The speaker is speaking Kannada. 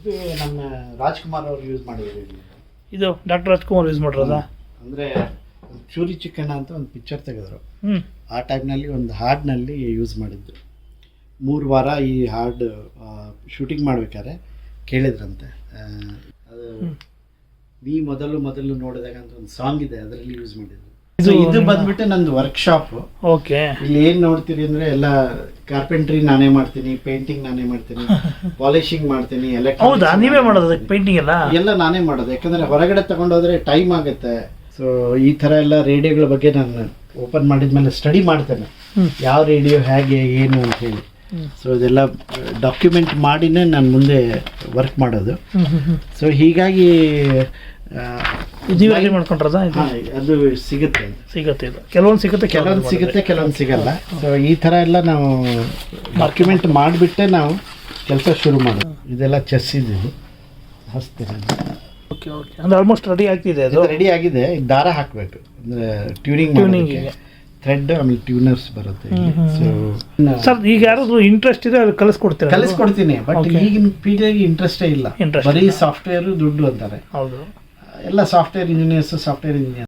ಇದು ನಮ್ಮ ರಾಜ್ಕುಮಾರ್ ಅವರು ಯೂಸ್ ಮಾಡಿದ್ರು ಇದು ಡಾಕ್ಟರ್ ರಾಜ್ಕುಮಾರ್ ಯೂಸ್ ಮಾಡಿರೋದ? ಅಂದರೆ ಚೂರಿ ಚಿಕನ್ ಅಂತ ಒಂದು ಪಿಕ್ಚರ್ ತೆಗೆದ್ರು. ಆ ಟೈಮ್ನಲ್ಲಿ ಒಂದು ಹಾಡಿನಲ್ಲಿ ಯೂಸ್ ಮಾಡಿದ್ದು. ಮೂರು ವಾರ ಈ ಹಾಡು ಶೂಟಿಂಗ್ ಮಾಡ್ಬೇಕಾದ್ರೆ ಕೇಳಿದ್ರಂತೆ. ಅದು ನೀ ಮೊದಲು ಮೊದಲು ನೋಡಿದಾಗ ಅಂತ ಒಂದು ಸಾಂಗ್ ಇದೆ ಅದರಲ್ಲಿ ಯೂಸ್ ಮಾಡಿದ್ರು ಇದು ಇದು ಬಂದ್ಬಿಟ್ಟು ನಂದು ವರ್ಕ್ಶಾಪ್ ಓಕೆ. ಇಲ್ಲಿ ಏನ್ ನೋಡ್ತೀರಿ ಅಂದ್ರೆ ಎಲ್ಲ ಕಾರ್ಪೆಂಟ್ರಿ ನಾನೇ ಮಾಡ್ತೀನಿ ಪೇಂಟಿಂಗ್ ನಾನೇ ಮಾಡ್ತೀನಿ ಪಾಲಿಶಿಂಗ್ ಮಾಡ್ತೀನಿ ಹೌದಾ? ನೀವೇ ಮಾಡೋದು. ಪೇಂಟಿಂಗ್ ಎಲ್ಲ? ಎಲ್ಲ ನಾನೇ ಮಾಡೋದು. ಯಾಕಂದ್ರೆ ಹೊರಗಡೆ ತಗೊಂಡೋದ್ರೆ ಟೈಮ್ ಆಗುತ್ತೆ. ಸೊ ಈ ತರ ಎಲ್ಲ ರೇಡಿಯೋಗಳ ಬಗ್ಗೆ ನಾನು ಓಪನ್ ಮಾಡಿದ್ಮೇಲೆ ಸ್ಟಡಿ ಮಾಡ್ತೇನೆ. ಯಾವ ರೇಡಿಯೋ ಹೇಗೆ ಏನು ಅಂತ ಹೇಳಿ. ಸೊ ಇದೆಲ್ಲ ಡಾಕ್ಯುಮೆಂಟ್ ಮಾಡಿನೇ ನಾನು ಮುಂದೆ ವರ್ಕ್ ಮಾಡೋದು. ಸೊ ಹೀಗಾಗಿ ರೆಡಿ ಮಾಡ್ಕೊಂಡ್ರದ ಇದು? ಅದು ಸಿಗುತ್ತೆ. ಸಿಗುತ್ತೆ ಇದು. ಕೆಲವೊಂದು ಸಿಗುತ್ತೆ ಕೆಲವೊಂದು ಸಿಗುತ್ತೆ ಕೆಲವೊಂದು ಸಿಗಲ್ಲ. ಸೊ ಈ ಥರ ಎಲ್ಲ ನಾವು ಡಾಕ್ಯುಮೆಂಟ್ ಮಾಡಿಬಿಟ್ಟೆ ನಾವು ಕೆಲಸ ಶುರು ಮಾಡೋದು. ಇದೆಲ್ಲ ಚೆಸ್ ಇದು. ಹಸ್ತಿರ ಓಕೆ ಓಕೆ ಅಂದ್ರೆ ಆಲ್ಮೋಸ್ಟ್ ರೆಡಿ ಆಗ್ತಿದೆ ಅದು? ರೆಡಿ ಆಗಿದೆ. ಈಗ ದಾರ ಹಾಕಬೇಕು. ಅಂದರೆ ಟ್ಯೂನಿಂಗ್ ಟ್ಯೂನಿಂಗ್. ಥ್ರೆಡ್ ಆಮೇಲೆ ಟ್ಯೂನರ್ಸ್ ಬರುತ್ತೆ ಸೊ ಸರ್ ಈಗ ಯಾರಾದರೂ ಇಂಟ್ರೆಸ್ಟ್ ಇದೆ ಅದು ಕಲಿಸ್ಕೊಡ್ತೀರಾ ಕಲಿಸ್ಕೊಡ್ತೀನಿ ಬಟ್. ಈಗಿನ ಪೀಳಿಗೆಗೆ ಇಂಟ್ರೆಸ್ಟೇ ಇಲ್ಲ. ಬರೀ. ಸಾಫ್ಟ್ವೇರ್ ದುಡ್ಡು ಅಂತಾರೆ. ಹೌದು. ಎಲ್ಲ ಸಾಫ್ಟ್ವೇರ್ ಇಂಜಿನಿಯರ್ಸ್ ಸಾಫ್ಟ್ವೇರ್ ಇಂಜಿನಿಯರ್